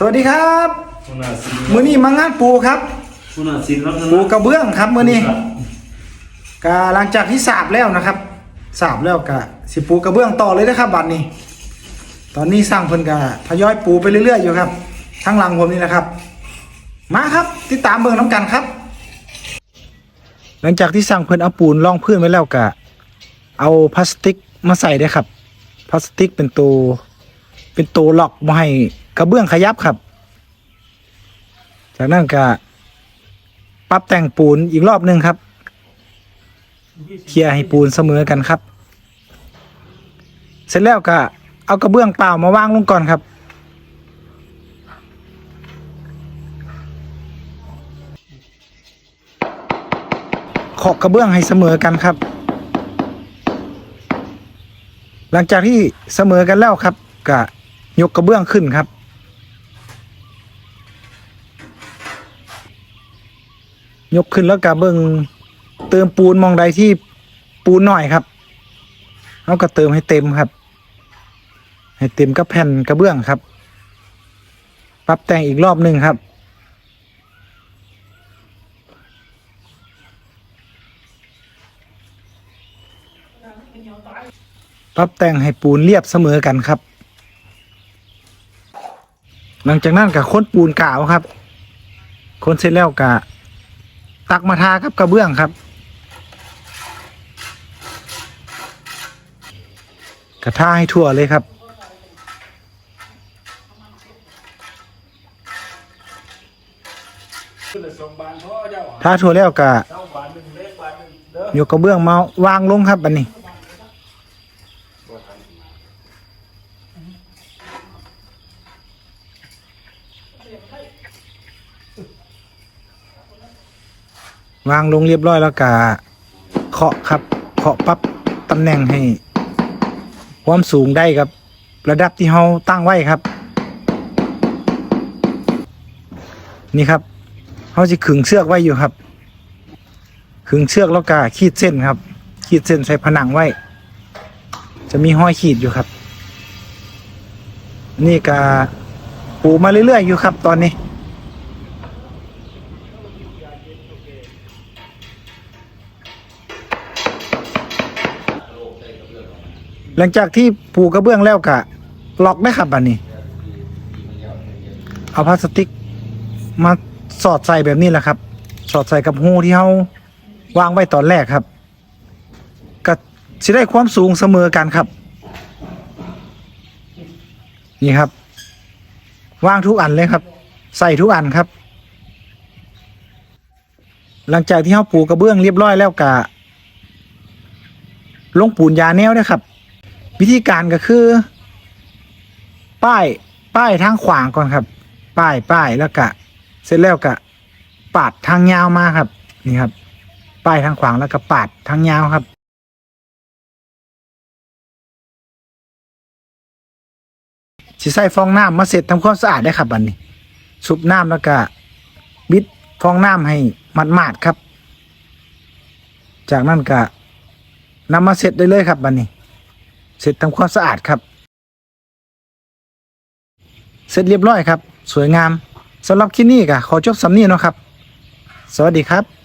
สวัสดีครับคุณอาศิมือนี้มางานปูครับคุณอาศิรัตนปูกระเบื้องครับมือนี้กาหลังจากที่สาบแล้วนะครับสาบแล้วกะสิปูกระเบื้องต่อเลยนะครับบัดนี้ ตอนนี้สร้างเพิ่นกะทยอยปูไปเรื่อยๆอยู่ครับ ทั้งหลังผมนี่นะครับ มาครับติดตามเบิ่งน้ำกันครับ หลังจากที่สร้างเพิ่นเอาปูนรองพื้นไว้แล้วกะเอาพลาสติกมาใส่ได้ครับพลาสติกเป็นตัวเป็นตัวล็อกมาให้ กระเบื้องขยับครับ จากนั้นก็ปรับแต่งปูนอีกรอบหนึ่งครับ เคลียร์ให้ปูนเสมอกันครับ เสร็จแล้วก็เอากระเบื้องเปล่ามาวางลงก่อนครับ ขอกกระเบื้องให้เสมอกันครับ หลังจากที่เสมอกันแล้วครับก็ยกกระเบื้องขึ้นครับ ยกขึ้นแล้วก็เบิ่งเติมปูนมองใดที่ปูนหน่อยครับแล้วก็เติมให้เต็มครับ ให้เต็มกับแผ่นกระเบื้องครับ ปรับแต่งอีกรอบหนึ่งครับ ปรับแต่งให้ปูนเรียบเสมอกันครับ หลังจากนั้นก็ค้นปูนกาวครับค้นเสร็จแล้วก็ ตักมาทากับกระเบื้องครับ กระทาให้ทั่วเลยครับ ทาทั่วแล้วก็ยกกระเบื้องมาวางลงครับอันนี้ วางลงเรียบร้อยแล้วก็เคาะครับเคาะปรับตำแหน่งให้ ความสูงได้ครับ ระดับที่เราตั้งไว้ครับ นี่ครับเขาจะขึงเชือกไว้อยู่ครับ ขึงเชือกแล้วก็ขีดเส้นครับ ขีดเส้นใส่ผนังไว้ จะมีห้อยขีดอยู่ครับ นี่ก็ปูมาเรื่อยๆอยู่ครับ ตอนนี้ หลังจากที่ปูกระเบื้องแล้วกะล็อกได้ครับอันนี้ เอาพลาสติก มาสอดใส่แบบนี้แหละครับ สอดใส่กับหูที่เขาวางไว้ตอนแรกครับก็จะได้ความสูงเสมอกันครับ นี่ครับ วางทุกอันเลยครับ ใส่ทุกอันครับ หลังจากที่เขาปูกระเบื้องเรียบร้อยแล้วกะลงปูนยาแนวนะครับ วิธีการก็คือ ป้าย ป้ายทางขวางก่อนครับ ป้ายป้ายแล้วก็เสร็จแล้วก็ปาดทางยาวมาครับ นี่ครับ ป้ายทางขวางแล้วก็ปาดทางยาวครับสิใส่ฟองน้ำมาเสร็จทำความสะอาดได้ครับบันนี้ซุบน้ำแล้วก็บิดฟองน้ำให้มันมาดๆครับ จากนั้นก็นำมาเสร็จได้เลยครับบันนี้ เสร็จทำความสะอาดครับ เสร็จเรียบร้อยครับ สวยงามสำหรับคลิปนี้ก็ขอจบสำนีเนาะครับ สวัสดีครับ